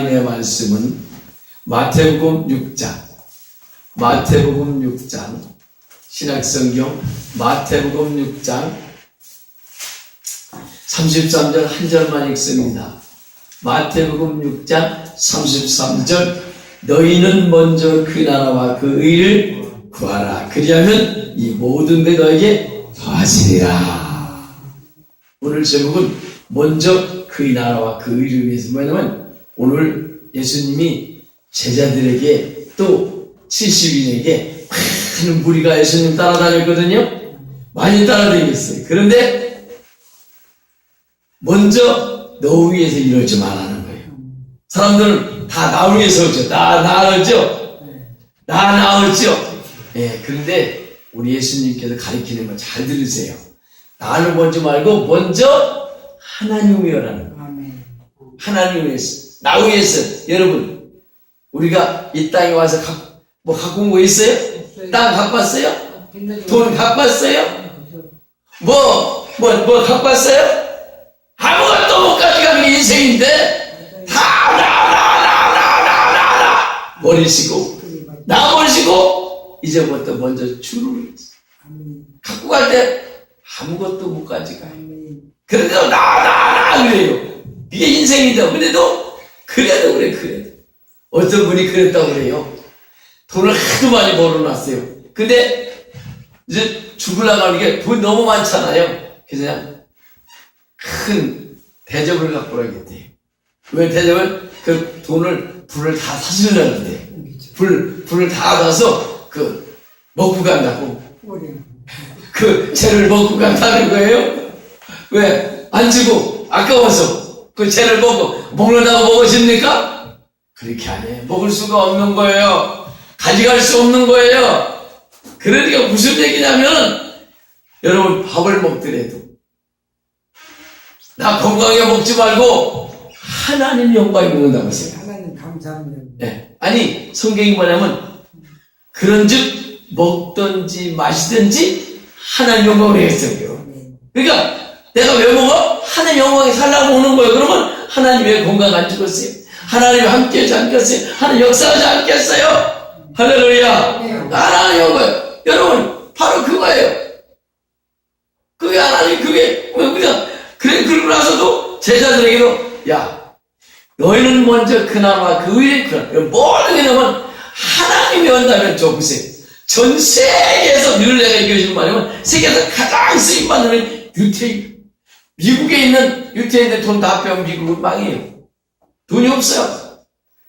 하나님의 말씀은 마태복음 6장, 마태복음 6장, 신약성경 마태복음 6장 33절 한 절만 읽습니다. 마태복음 6장 33절 너희는 먼저 그 나라와 그 의를 구하라. 그리하면 이 모든 게 너에게 더하시리라. 오늘 제목은 먼저 그의 나라와 그 의를 위해서 뭐냐면 오늘 예수님이 제자들에게 또 70인에게 많은 무리가 예수님 따라다녔거든요. 많이 따라다녔어요. 그런데 먼저 너 위해서 이러지 말라는 거예요. 사람들은 다 나 위해서 오죠. 나, 나었죠? 나, 나었죠? 예, 그런데 우리 예수님께서 가리키는 거 잘 들으세요. 나를 먼저 말고 먼저 하나님 위하라는 거예요. 아멘. 하나님 위해서, 나 위해서, 여러분, 우리가 이 땅에 와서 가, 뭐 갖고 온 거 있어요? 땅 갖고 왔어요? 돈 갖고 왔어요? 뭐, 뭐, 뭐 갖고 왔어요? 아무것도 못 가져가는 게 인생인데, 다, 나, 나, 나, 나, 나, 나, 나, 버리시고, 나 버리시고, 이제부터 먼저 주를. 갖고 갈 때 아무것도 못 가져가요. 그래도 나, 나, 나, 그래요. 이게 인생이다. 그래도, 그래도 그래, 그래도. 어떤 분이 그랬다고 그래요. 돈을 하도 많이 벌어놨어요. 근데, 이제 죽으려고 하는 게 돈 너무 많잖아요. 그래서 그냥 큰 대접을 갖고 오라겠대요. 왜 대접을? 그 돈을, 불을 다 사시려고 그래. 불, 불을 다 놔서, 그, 먹고 간다고. 그 죄를 먹고 간다는 거예요? 왜? 안 주고 아까워서 그 죄를 먹고 먹는다고 먹으십니까? 그렇게 안 해요. 먹을 수가 없는 거예요. 가져갈 수 없는 거예요. 그러니까 무슨 얘기냐면 여러분 밥을 먹더라도 나 건강하게 먹지 말고 하나님 영광에 먹는다고 했어요. 하나님 감사합니다. 예. 아니, 성경이 뭐냐면, 그런 즉, 먹든지 마시든지, 하나님 영광을 위해서요. 아멘. 그러니까, 내가 왜 먹어? 하나님 영광에 살라고 먹는 거예요. 그러면, 하나님 왜 건강 안 죽었어요? 하나님 함께 하지 않겠어요? 하나님 역사하지 않겠어요? 할렐루야! 네. 하나님 영광. 여러분, 바로 그거예요. 그게 하나님, 그게, 뭐 그냥, 그래, 그러고 나서도 제자들에게도, 야, 너희는 먼저 그 나라와 그 의를 구하라. 모든 게 너는 하나님이 온다면 좀 보세요. 전 세계에서 늘 내가 얘기해 주는 말이면 세계에서 가장 쓰임받는 유태인. 미국에 있는 유태인들 돈 다 빼면 미국은 망해요. 돈이 없어요.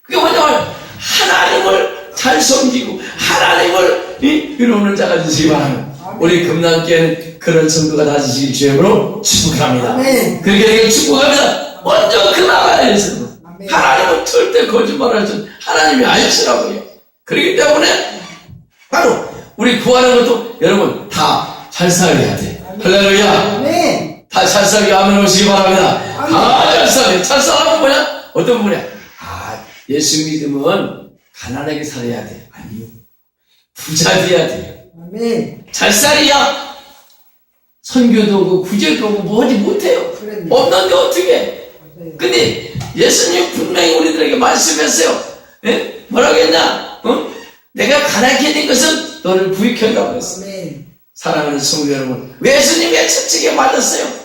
그게 뭐냐면 하나님을 잘 섬기고 하나님을 이- 이루는 자가 되시기 바랍니다. 우리 금남교회는 그런 성도가 다지시길 주님으로 축복합니다. 그렇게 축복합니다. 먼저 그 나라에서 아멘. 하나님은 절대 거짓말을 하지 하나님이 아시라고요. 그렇기 때문에 바로 우리 구하는 것도 여러분 다 잘 살아야 돼. 할렐루야. 아멘. 다잘 살게 하면 오시기 바랍니다. 다. 잘 살아면 뭐냐? 어떤 분이야? 아, 예수 믿으면 가난하게 살아야 돼. 아니요. 부자 돼야 돼요. 아멘. 잘 살이야. 선교도 오고 구제도 오고 뭐 하지 못해요. 그랬네. 없는데 어떻게? 근데 예수님 분명히 우리들에게 말씀했어요. 예? 뭐라고 했냐? 어? 내가 가난케 된 것은 너를 부익해 한다고 했어. 아멘. 사랑하는 성도 여러분, 왜 예수님 왜 채찍에 맞았어요?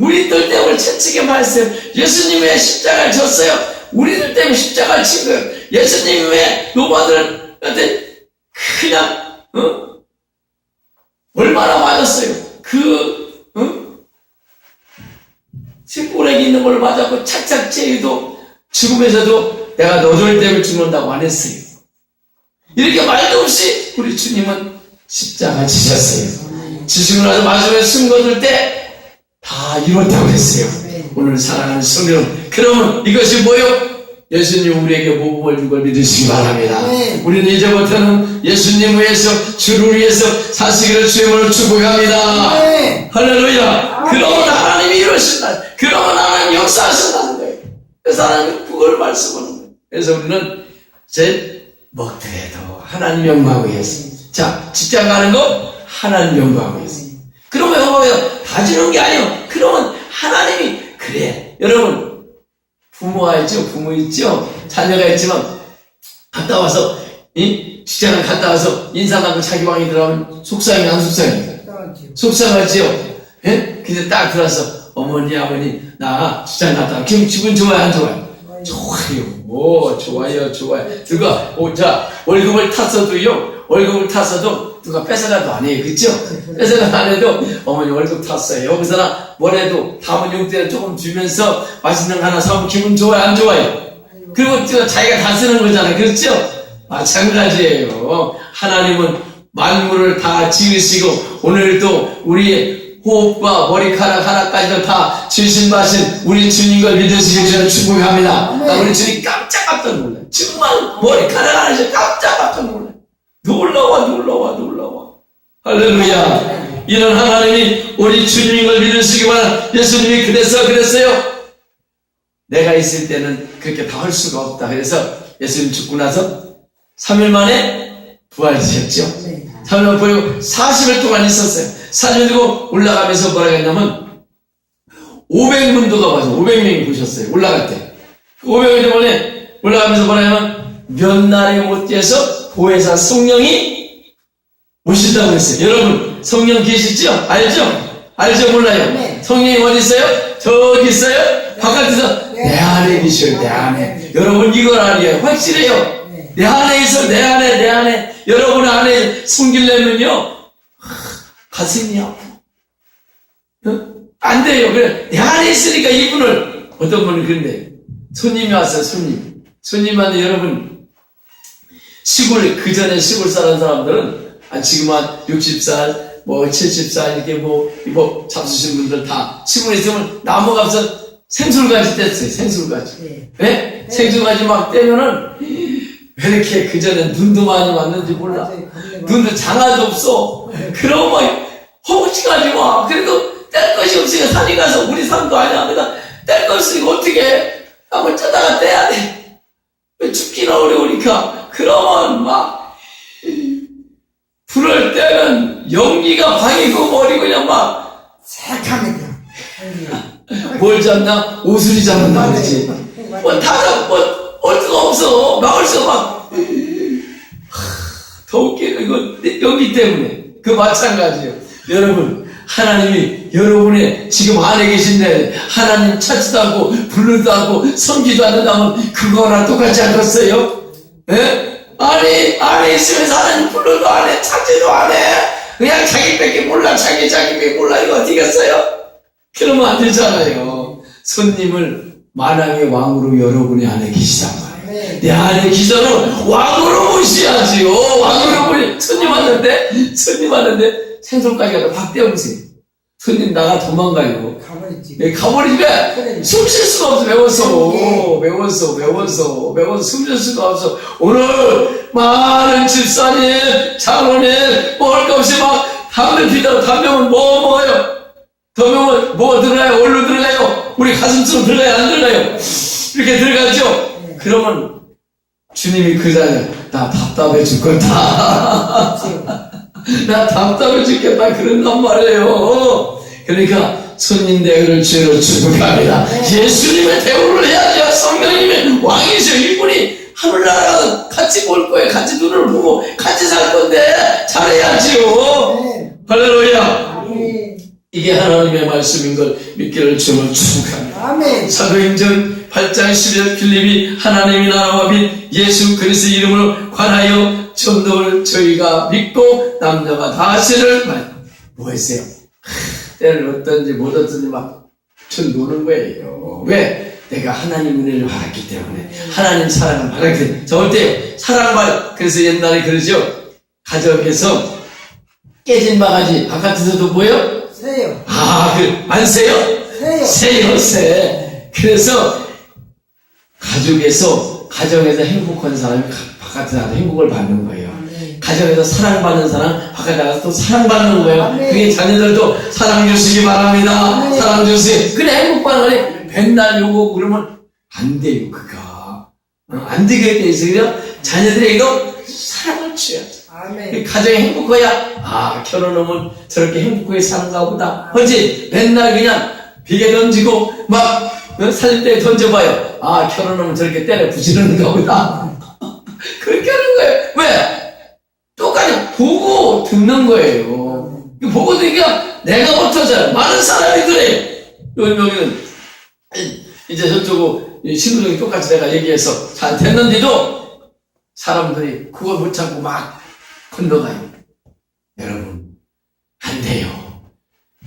우리들 때문에 채찍에 맞았어요. 예수님 왜 십자가를 졌어요? 우리들 때문에 십자가를 친 거예요. 예수님 왜 노마들한테 그냥 어? 얼마나 맞았어요? 그 어? 심부레기 있는 걸 맞았고 착착 째도 죽음에서도 내가 너들 때문에 죽는다고 안 했어요. 이렇게 말도 없이 우리 주님은 십자가 지셨어요. 지시고 나서 마지막에 숨 거둘 때 다 이뤘다고 했어요. 오늘 사랑하는 성도 여러분, 그러면 이것이 뭐요? 예수님 우리에게 복음을 준 걸 믿으시기 바랍니다. 네. 우리는 이제부터는 예수님 위해서 주를 위해서 사시기를 주님을 축복합니다. 아멘. 할렐루야. 그러면 하나님이 이루신다. 그러면 하나님 역사하신다는 거예요. 그래서 하나님 그걸 말씀하는 거예요. 그래서 우리는 제 먹더라도 하나님 영광 위해서. 자, 직장 가는 거 하나님 영광 위해서. 그러면 뭐예요? 다 주는 게 아니에요. 그러면 하나님이 그래. 여러분 부모가 있죠, 부모 있죠, 자녀가 있지만 갔다 와서 이 직장을 갔다 와서 인사하고 자기 방에 들어가면 속상해 안 속상해? 속상하지요. 예? 근데 딱 들어서 어머니 아버니 나 직장 갔다 와. 기분 기분 좋아요 안 좋아요? 좋아요. 오, 좋아요, 좋아요. 누가, 오, 자, 월급을 탔어도요, 월급을 탔어도 누가 뺏어가도 안 해요. 그죠? 뺏어가도 안 해도 어머니 월급 탔어요. 여기서나 뭐래도 담은 용돈을 조금 주면서 맛있는 거 하나 사면 기분 좋아요, 안 좋아요? 그리고 또 자기가 다 쓰는 거잖아요. 그렇죠? 마찬가지예요. 하나님은 만물을 다 지으시고 오늘도 우리의 호흡과 머리카락 하나까지도 다 주신하신 우리 주님을 믿으시길 저는 축복합니다. 나 우리 주님 깜짝 깜짝 놀라요. 정말 머리카락 하나씩 깜짝 깜짝 놀라요. 놀라워 놀라워 놀라워. 할렐루야. 이런 하나님이 우리 주님을 믿으시기 바란 예수님이 그래서 그랬어요. 내가 있을 때는 그렇게 다 할 수가 없다. 그래서 예수님 죽고 나서 3일 만에 부활하셨죠. 네. 3일 보이고 40일 동안 있었어요. 사진 들고 올라가면서 뭐라 했냐면 500문도가 와서 500명이 보셨어요. 올라갈 때. 500명 때문에 올라가면서 뭐라 하냐면 몇 날에 못 뛰어서 보혜사 성령이 오신다고 했어요. 여러분 성령 계시죠? 알죠? 알죠? 몰라요? 네. 성령이 어디 있어요? 저기 있어요? 바깥에서 네. 내 안에 계셔요. 내 안에. 네. 여러분 이걸 알아요. 확실해요. 네. 내 안에 있어, 내 안에, 내 안에. 여러분 안에 숨기려면요, 하, 가슴이 아파. 어? 안 돼요. 그래. 내 안에 있으니까 이분을, 어떤 분은 그런데, 손님이 왔어요, 손님. 손님한테 여러분, 시골, 그 전에 시골 사는 사람들은, 아, 지금 한 60살, 뭐, 70살, 이렇게 뭐, 뭐, 잡수신 분들 다, 시골에 있으면 나무 값은 생술가지 뗐어요, 생술가지. 네. 네? 생수가지 막 떼면은 왜 이렇게 그 전에 눈도 많이 왔는지 몰라. 맞아요. 겁내 눈도 장아도 없어. 그러고 막 허우치가지 마. 그래도 뗄 것이 없으니까 산에 가서 우리 산도 아니야. 그러니까 뗄 것이 어떻게 해? 한번 짜다가 떼야 돼. 왜 죽기는 어려우니까. 그러면 막 불을 떼면 연기가 방이고 머리 그냥 막 새카매져. 뭘 잡나? 오수리 잡는다 그러지. 뭐 다른 뭐 어디가 없어 막을 수 막. 더 웃기는 이거 여기 때문에 그 마찬가지예요. 여러분 하나님이 여러분의 지금 안에 계신데 하나님 찾지도 않고 부르지도 않고 섬기도 않는다면 그거랑 똑같지 않겠어요? 예? 아니 안에 있으면서 하나님 불러도 안 해, 찾지도 안 해. 그냥 자기밖에 몰라, 자기 자기밖에 몰라 이거 어디겠어요? 그러면 안 되잖아요. 손님을 만왕의 왕으로 여러분의 안에 계시단 말이에요. 네. 내 안에 기자는 왕으로 모셔야지요. 왕으로 모셔. 손님 왔는데, 손님 왔는데, 생선까지 가서 박대영생. 손님 나가 도망가요. 가버렸지. 예, 가버리니까 숨쉴 수가 없어. 매워서. 매워서, 매워서, 매워서 숨쉴 수가 없어. 오늘 많은 집사님, 장로님, 먹을 거 없이 막 담배 피다가 담배면 뭐 먹어요? 더명은 뭐 들어가요? 얼로 들어가요? 우리 가슴처럼 들어가요? 안 들어가요? 이렇게 들어가죠? 그러면 주님이 그 자리에 나 답답해 죽겠다. 나 답답해 죽겠다. 그런단 말이에요. 그러니까 손님 대우를 죄로 축복합니다. 예수님의 대우를 해야죠. 성령님의 왕이죠. 이분이 하늘나라 같이 볼 거예요. 같이 눈을 보고 같이 살 건데 잘해야지요. 네. 할렐루야. 아멘. 이게 하나님의 말씀인 걸 믿기를 주는 축복합니다. 사도행전 8장 11절 필립이 하나님의 나라와 빛 예수 그리스도 이름으로 관하여 전도를 저희가 믿고 남자가 다시를 말. 뭐 했어요? 하, 때를 얻든지 못 얻든지 막 전도는 거예요. 왜? 내가 하나님 은혜를 받았기 때문에 하나님 사랑을 받았기 때문에 자 어때요? 사랑받 그래서 옛날에 그러죠 가정에서 깨진 바가지 바깥에서도 보여? 세요. 아, 그, 안 세요? 세요. 세요, 세. 그래서, 가족에서, 가정에서 행복한 사람이 가- 바깥에 나가서 행복을 받는 거예요. 아멘. 가정에서 사랑받는 사람, 바깥에 나가서 또 사랑받는 거예요. 아멘. 그게 자녀들도 사랑 주시기 바랍니다. 아멘. 사랑 주시. 그래, 행복받는 거니, 맨날 요거 그러면 안 돼요, 그가. 어, 안 되게 돼 있어요. 자녀들에게도 사랑을 줘야죠. 아멘. 가정이 행복해야 아 결혼하면 저렇게 행복하게 사는가 보다 하지 맨날 그냥 비계 던지고 막 어? 살때 던져봐요. 아, 결혼하면 저렇게 때려 부지르는가 보다. 그렇게 하는 거예요. 왜? 똑같이 보고 듣는 거예요. 보고 듣니까 내가 못하잖아. 많은 사람이. 여기, 여기는, 이제 저쪽은 신우정이 똑같이 내가 얘기해서 잘 됐는데도 사람들이 그걸 못 참고 막 건너가요. 여러분, 안 돼요.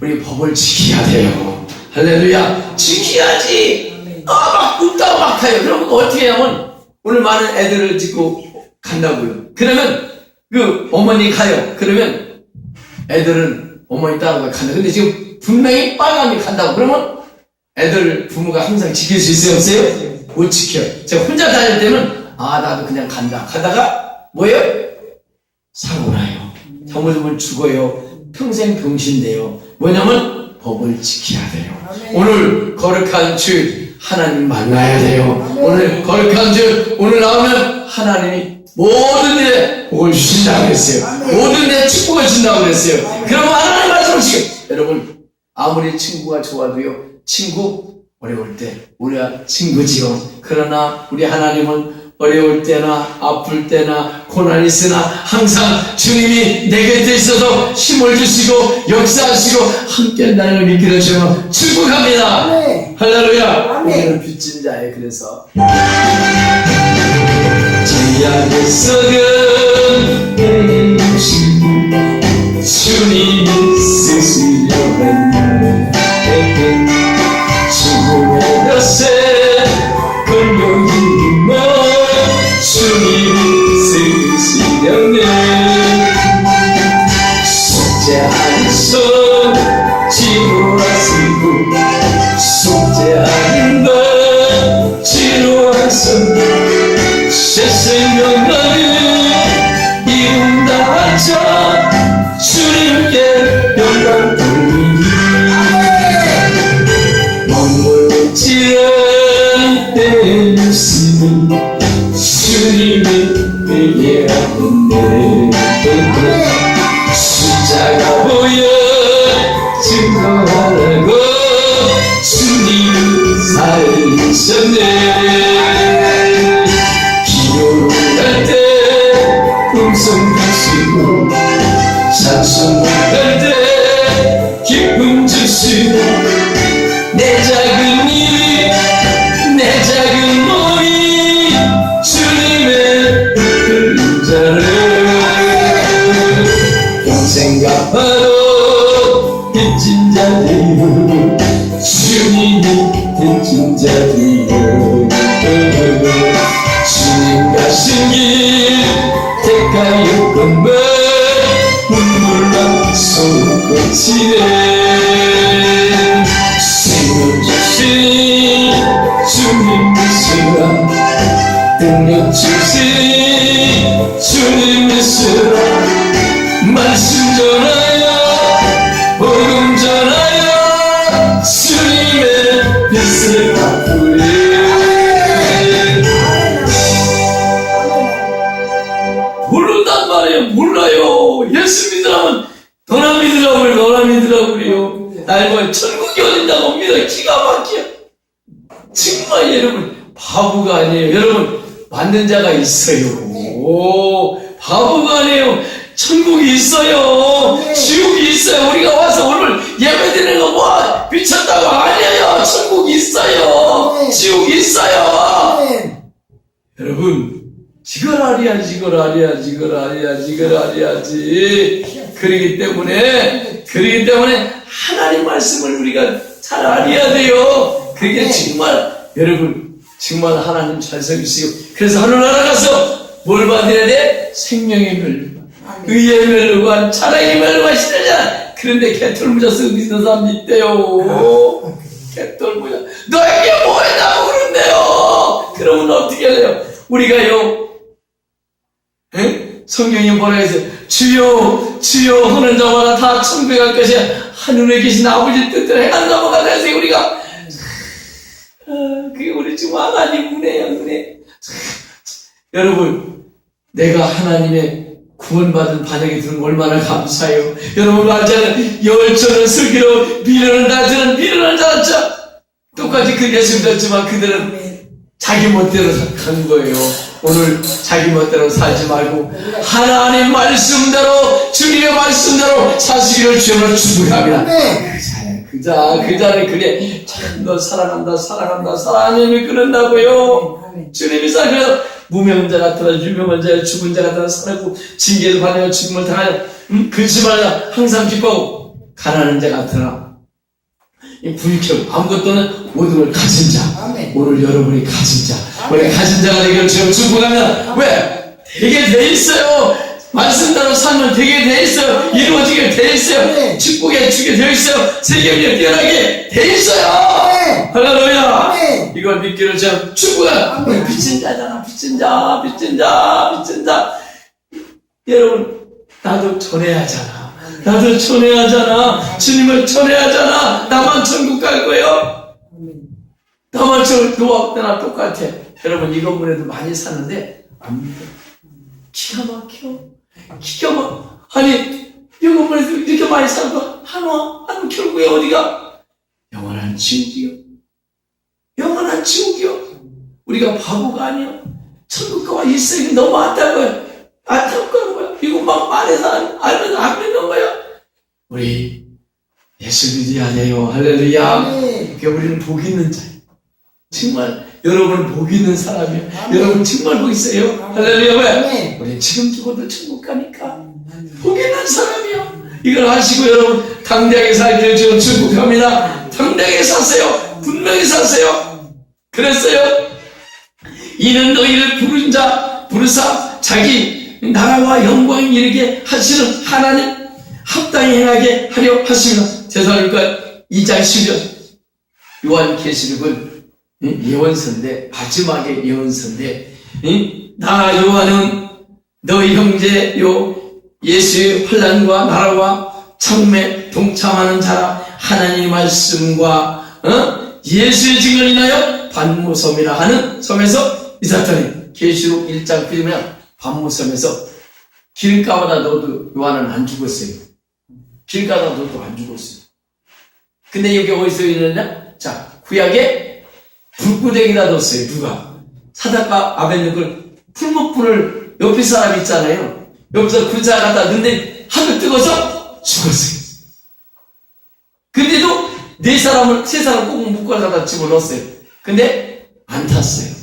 우리 법을 지켜야 돼요. 할렐루야. 지켜야지. 아, 막 웃다가 막 가요. 그러면 어떻게 하면 오늘 많은 애들을 짓고 간다고요. 그러면 그 어머니 가요. 그러면 애들은 어머니 따라가 간다. 근데 지금 분명히 빨간이 간다고. 그러면 애들 부모가 항상 지킬 수 있어요? 없어요? 못 지켜요. 제가 혼자 다닐 때는 아, 나도 그냥 간다. 가다가 뭐예요? 사고 나요. 잘못하면 죽어요. 평생 병신돼요. 뭐냐면 법을 지켜야 돼요. 오늘 거룩한 주 하나님 만나야 돼요. 아멘. 오늘 거룩한 주 오늘 나오면 하나님이 모든 데 복을 주신다고 그랬어요. 아멘. 모든 데 축복을 준다고 그랬어요. 그러면 하나님 말씀하시고 여러분 아무리 친구가 좋아도요 친구 어려울 때 우리가 친구지요. 그러나 우리 하나님은 어려울 때나 아플 때나 고난이 있으나 항상 주님이 내 곁에 있어서 힘을 주시고 역사하시고 함께 나를 믿게 되시며 축복합니다. 아멘. 할렐루야. 우리는 빚진 자에 그래서 지약의 썩은 행신 주님 살 능력 주신 주님 미시라 말씀 전하 맞는 자가 있어요. 오 바보가 아니에요. 천국이 있어요. 지옥이 있어요. 우리가 와서 오늘 예배드리는 거 뭐 미쳤다고 아니에요. 천국이 있어요. 지옥이 있어요. 아멘. 여러분 이걸 알아야지 이걸 알아야지. 그러기 때문에 그러기 때문에 하나님 말씀을 우리가 잘 알아야 돼요. 그게 네. 정말 여러분 정말 하나님 잘생기시고 그래서 하늘나라 가서 뭘 받아야 돼? 생명의 멸류관. 의의 멸류관 사랑의 멸류관 시대잖아 그런데 개털무자 믿는 사람 있대요. 개털무자. 너에게 뭐 했다고 그런대요? 그러면 어떻게 해요? 우리가요 에? 성경이 뭐라 해서 주여 주여 하는 자마다 다 천국에 갈 것이야. 하늘에 계신 아버지 뜻대로 행한 자마다 해서 우리가 아, 그게 우리 지금 하나님 은혜야 은혜 여러분 내가 하나님의 구원받은 반역이 거 얼마나 감사해요 여러분 알잖아요 열처는 슬기로 미련은 낮은 미련은 자자 똑같이 그 예수 믿었지만 그들은. 자기 멋대로 간 거예요. 오늘 자기 멋대로 살지 말고 하나님 말씀대로 주님의 말씀대로 사시기를 주님을 축복합니다. 아멘. 그 자, 그 자리 그래 참너 사랑한다 사랑한다 사랑하님이 그런다고요. 주님이 살려 무명한 자 같더라 유명한 자 죽은 자 같더라 살았고 징계를 받으며 죽음을 당하여 음? 그렇지만 항상 기뻐하고 가난한 자 같더라 이 불평 아무것도는 모든 걸 가진 자 아멘. 오늘 여러분이 가진 자 우리 가진 자가 되기를 주님 축복하면 왜? 되게 돼 있어요 말씀대로 살면 되게 돼 있어요 이루어지게 돼 있어요. 네. 축복에 주게 돼 있어요. 세계에 뛰어나게 돼 있어요. 네. 할렐루야. 네. 이걸 믿기를 제가 축복한. 우리 빚진 자잖아. 빚진 자 빚진 자 빚진 자. 여러분 나도 전해야 하잖아. 나도 전해야 하잖아. 주님을 전해야 하잖아. 나만 천국 갈 거예요. 나만 저 너와 나랑 똑같아. 여러분 이것문에도 많이 사는데 안 믿어. 기가 막혀. 기가 막 아니 이것문에도 이렇게 많이 살고 한화 한 결국에 어디가? 영원한 지옥이요. 영원한 지옥이요. 우리가 바보가 아니야 천국과 일생이 너무 안타까워요 안타까운 거야. 이거 막 말해서 안, 알면 안 믿는 거야. 우리 예수 믿어야 돼요. 할렐루야. 그러니까 우리는 복 있는 자 정말 여러분은 복 있는 사람이에요. 아멘. 여러분 정말 복 있어요. 할렐루야. 왜? 우리 지금 죽어도 천국 가니까. 복 있는 사람이요. 이걸 아시고 여러분 당대하게 살기를 지금 축복합니다. 당대하게 사세요. 분명히 사세요. 그랬어요? 이는 너희를 부른 자 부르사 자기 나라와 영광 이르게 하시는 하나님 합당히 행하게 하려 하시며 제사니까 2장 10절 요한계시록은 응? 예언서인데 마지막에 예언서인데 응? 나 요한은 너희 형제 요 예수의 환란과 나라와 참매 동참하는 자라 하나님 말씀과 어? 예수의 증언을 인하여 반모섬이라 하는 섬에서 있었더니 계시록 1장 그러면 반모섬에서 길가마다 넣어도 요한은 안 죽었어요. 길가마다 넣어도 안 죽었어요. 근데 여기 어디서 있느냐? 자, 구약에 불구덩이다 넣었어요. 누가? 사다가 아벤누를 풀목불을 옆에 사람 있잖아요. 여기서 군사 갖다 넣는데 하늘 뜨거서 죽었어요. 근데도 네 사람을, 세 사람 꼭 묶어 갖다 집어넣었어요. 근데 안 탔어요.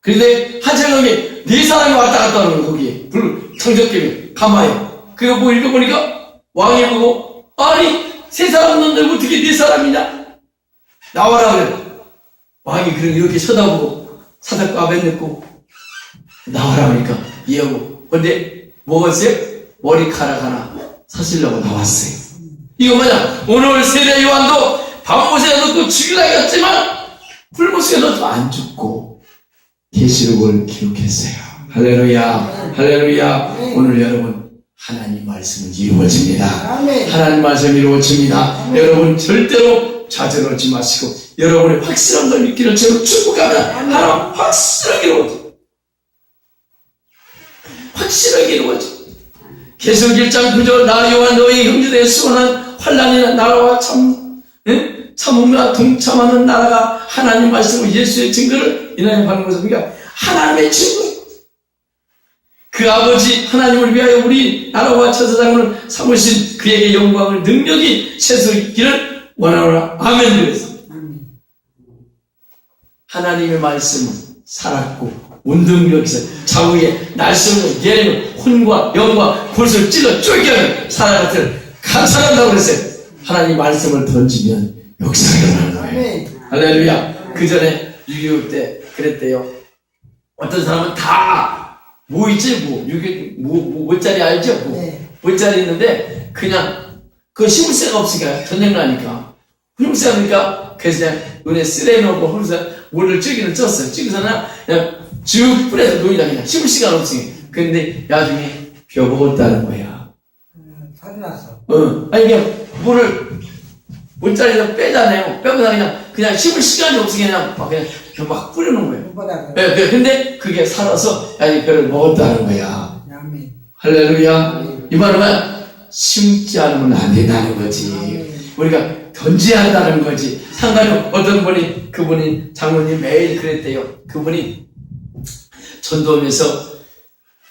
근데 하철경에 네 사람이 왔다 갔다 하는 거예요, 거기에. 불, 청적경에. 가마에. 그거 뭐 읽어보니까 왕이 보고, 아니, 세 사람 넣는데 어떻게 네 사람이냐? 나와라 그래. 왕이 그런 이렇게 쳐다보고, 사닥과 앞에 넣고, 나와라 그러니까 이하고. 근데 먹었어요? 머리카락 하나 사시려고 나왔어요. 이거 뭐냐? 오늘 세례 요한도 밤못에 넣고 죽이려 했지만 풀못에 넣어도 안 죽고 계시록을 기록했어요. 할렐루야, 할렐루야. 오늘 여러분 하나님 말씀은 이루어집니다. 하나님 말씀 이루어집니다. 여러분 절대로 좌절하지 마시고 여러분의 확실한 걸 믿기를 저는 축복하면 하나님 확실하게. 확실하게 이루어져. 계속 1장 9절 나 요한 너희 형제들의 수원한 환란이나 나라와 참 예? 참음과 동참하는 나라가 하나님 말씀을 예수의 증거를 인하여 받는 것은 그러니까 하나님의 증거 그 아버지 하나님을 위하여 우리 나라와 천사장을 삼으신 그에게 영광을 능력이 채소있기를 원하노라 아멘 그래서 아멘. 하나님의 말씀은 살았고 운동력 있어 좌우에 날숨을 예리는 혼과 영과 골수를 찔러 쪼개는 사람 같은 감사한다고 그랬어요. 하나님 말씀을 던지면 역사가 일어나는 거예요. 할렐루야. 그 전에 6.25 때 그랬대요. 어떤 사람은 다 뭐 있지? 뭐 6.25 뭐, 뭐, 뭐짜리 알죠? 뭐. 네. 뭐짜리 있는데 그냥 그 시물새가 없으니까 전쟁 나니까. 그러니까 그래서 그냥 눈에 쓰레 놓고 하면서 물을 찌기는 쪘어요. 찌고서는 그냥 쭉 뿌려서 놓이다 그냥 씹을 시간 없으니까 근데 나중에 벼먹었다는 거야 음, 살이 났어. 어 아니 그냥 물을 물자리에서 빼잖아요 빼고 나 그냥 그냥 씹을 시간이 없으니까 그냥 막 그냥 막 뿌려놓은 거예요 예, 그- 근데 그게 살아서 아니 그걸 먹었다는 거야. 할렐루야. 이 말은 심지 않으면 안 된다는 거지. 우리가 던져야 한다는 거지. 상관이 어떤 분이 그분이 장모님 매일 그랬대요. 그분이 전도하면서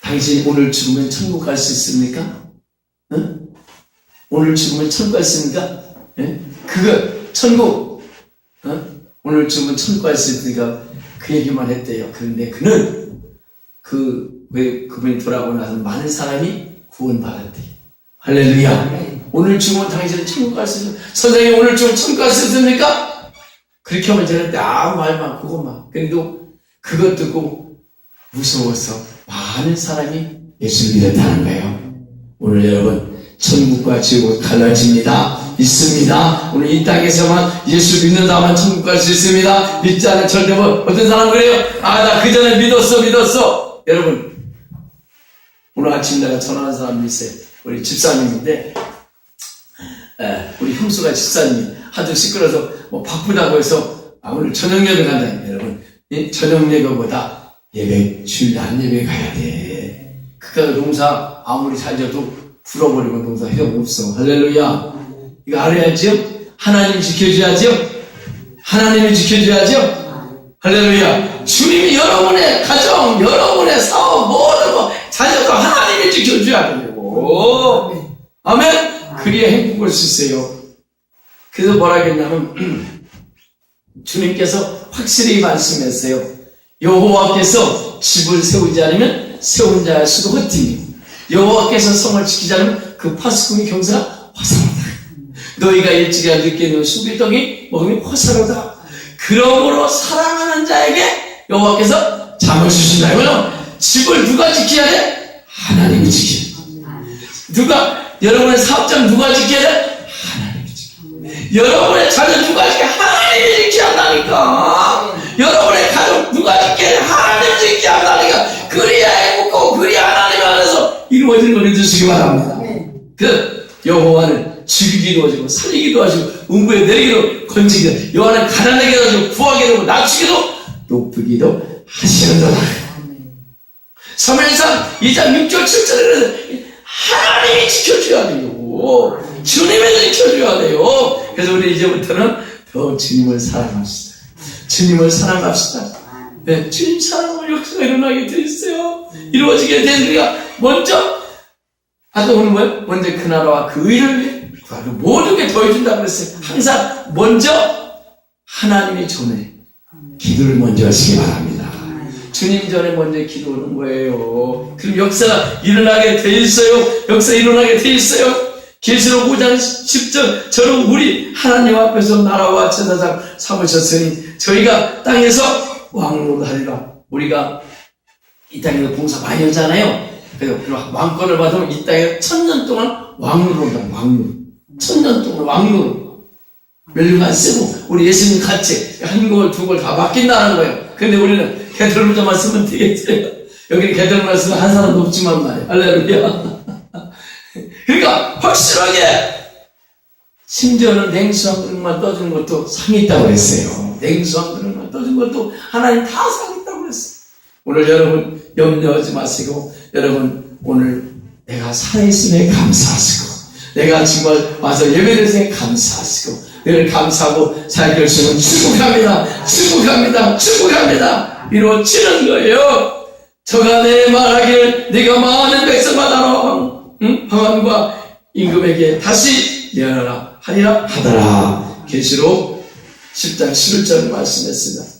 당신 오늘 죽으면 천국 갈 수 있습니까? 응? 오늘 죽으면 천국 갈 수 있습니까? 예? 그거 천국 어? 오늘 죽으면 천국 갈 수 있으니까 그 얘기만 했대요. 그런데 그는 그 왜 그분이 돌아오고 나서 많은 사람이 구원받았대. 할렐루야. 오늘 죽으면 당신은 천국 갈 수 있어. 선생님 오늘 죽으면 천국 갈 수 있습니까? 그렇게 하면 저는 아무 말만 그것만. 그래도 그것 듣고 무서워서 많은 사람이 예수를 믿었다는 거예요. 오늘 여러분 천국과 지옥은 갈라집니다. 있습니다. 오늘 이 땅에서만 예수 믿는다만 천국 갈 수 있습니다. 믿지 않은 절대 뭐 어떤 사람 그래요? 아 나 그 전에 믿었어 믿었어. 여러분 오늘 아침 내가 전화한 사람이 있어요. 우리 집사님인데 에, 우리 형수가 집사님이 하도 시끄러서 뭐 바쁘다고 해서 아, 오늘 저녁 예배 간다. 여러분 이 저녁 예배보다 예배 주일 날 예배 가야 돼. 그니까 농사 아무리 잘 져도 불어버리면 농사 해가 없어. 할렐루야. 이거 알아야죠? 하나님 지켜줘야죠? 하나님이 지켜줘야죠? 할렐루야. 주님이 여러분의 가정, 여러분의 사업, 모든 거, 자녀도 하나님이 지켜줘야 돼요. 아멘? 그래야 행복할 수 있어요. 그래서 뭐라 했냐면, 주님께서 확실히 말씀했어요. 여호와께서 집을 세우지 않으면 세운 자의 수도 헛되니 여호와께서 성을 지키지 않으면 그 파수꾼이 경사가 화살하다. 너희가 일찍이 늦게 수비덩이 먹으면 화살하다. 그러므로 사랑하는 자에게 여호와께서 잠을 주신다. 이거는 집을 누가 지켜야 돼? 하나님이 지켜야 돼. 누가 여러분의 사업장 누가 지켜야 돼? 하나님이 지켜야 돼. 여러분의 자녀 누가 지켜야 돼? 하나님이 지켜야 한다니까. 걸 믿으시기 바랍니다. 그 여호와는 죽이기도 하시고 살리기도 하시고 음부에 내리기도 건지기도 여호와는 가난하게도 하시고 부하게도 하고 낮추기도 높이기도 하시는도다. 3일상 2장 6절 7절에는 하나님이 지켜줘야 돼요. 주님이 지켜줘야 돼요. 그래서 우리 이제부터는 더 주님을 사랑합시다. 주님을 사랑합시다. 네, 주님 사랑으로 역사가 일어나게 돼 있어요. 이루어지게 된 우리가 먼저 오늘 뭐예요? 먼저 그 나라와 그 의를 위해 구하고 모든 게 더해준다 그랬어요. 항상 먼저 하나님이 전에 기도를 먼저 하시기 바랍니다. 주님 전에 먼저 기도하는 거예요. 그럼 역사가 일어나게 돼 있어요. 역사 일어나게 돼 있어요. 계시록 5장 10절 저는 우리 하나님 앞에서 나라와 제사장 삼으셨으니 저희가 땅에서 왕노하리라. 우리가 이 땅에서 봉사 많이 하잖아요. 왕권을 받으면 이 땅에 천년 동안 왕노로 한다. 왕노. 천년 동안 왕노로. 멸류관 쓰고 우리 예수님 같이 한 걸 두 걸 다 맡긴다는 거예요. 근데 우리는 게드로만 쓰면 되겠어요. 여기 게드로만 쓰면 한 사람도 없지만 말이에요. 할렐루야. 그러니까 확실하게 심지어는 냉수 한 그릇만 떠주는 것도 상이 있다고 그랬어요. 냉수 한 그릇만 떠주는 것도 하나님 다 상이. 오늘 여러분 염려하지 마시고 여러분 오늘 내가 살아있음에 감사하시고 내가 정말 와서 예배드리에 감사하시고 늘 감사하고 살게 하시면 축복합니다. 축복합니다. 축복합니다. 이루어지는 거예요. 저가 내 말하기를 네가 많은 왕, 응? 방황과 임금에게 다시 내어라 하리라 하더라. 계시록 10장 11절 말씀했습니다.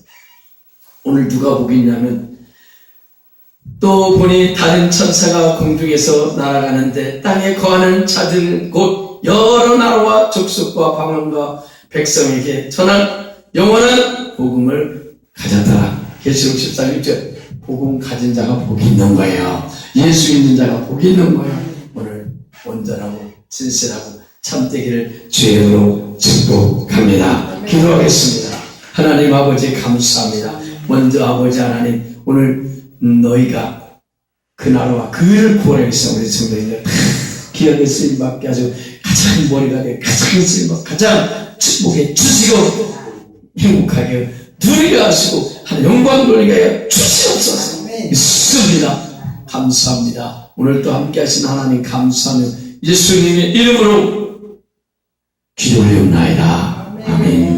오늘 누가 보겠냐면 또 보니 다른 천사가 공중에서 날아가는데 땅에 거하는 자들 곧 여러 나라와 족속과 방언과 백성에게 전한 영원한 복음을 가졌더라. 계시록 14장 6절 복음 가진 자가 복이 있는 거예요. 예수 믿는 자가 복이 있는 거예요. 오늘 온전하고 진실하고 참되기를 주의로 축복합니다. 기도하겠습니다. 하나님 아버지 감사합니다. 먼저 아버지 하나님 오늘 너희가 그 나라와 그 일을 구하기 위해서 우리 성도님들 기억에 쓰임 받게 하시고 가장 머리가 돼 가장 쓰임 받 가장 축복해 주시고 행복하게 누리게 하시고 영광 돌리게 해 주시옵소서. 있습니다. 감사합니다. 오늘 또 함께 하신 하나님 감사하며 예수님의 이름으로 기도하옵나이다. 아멘.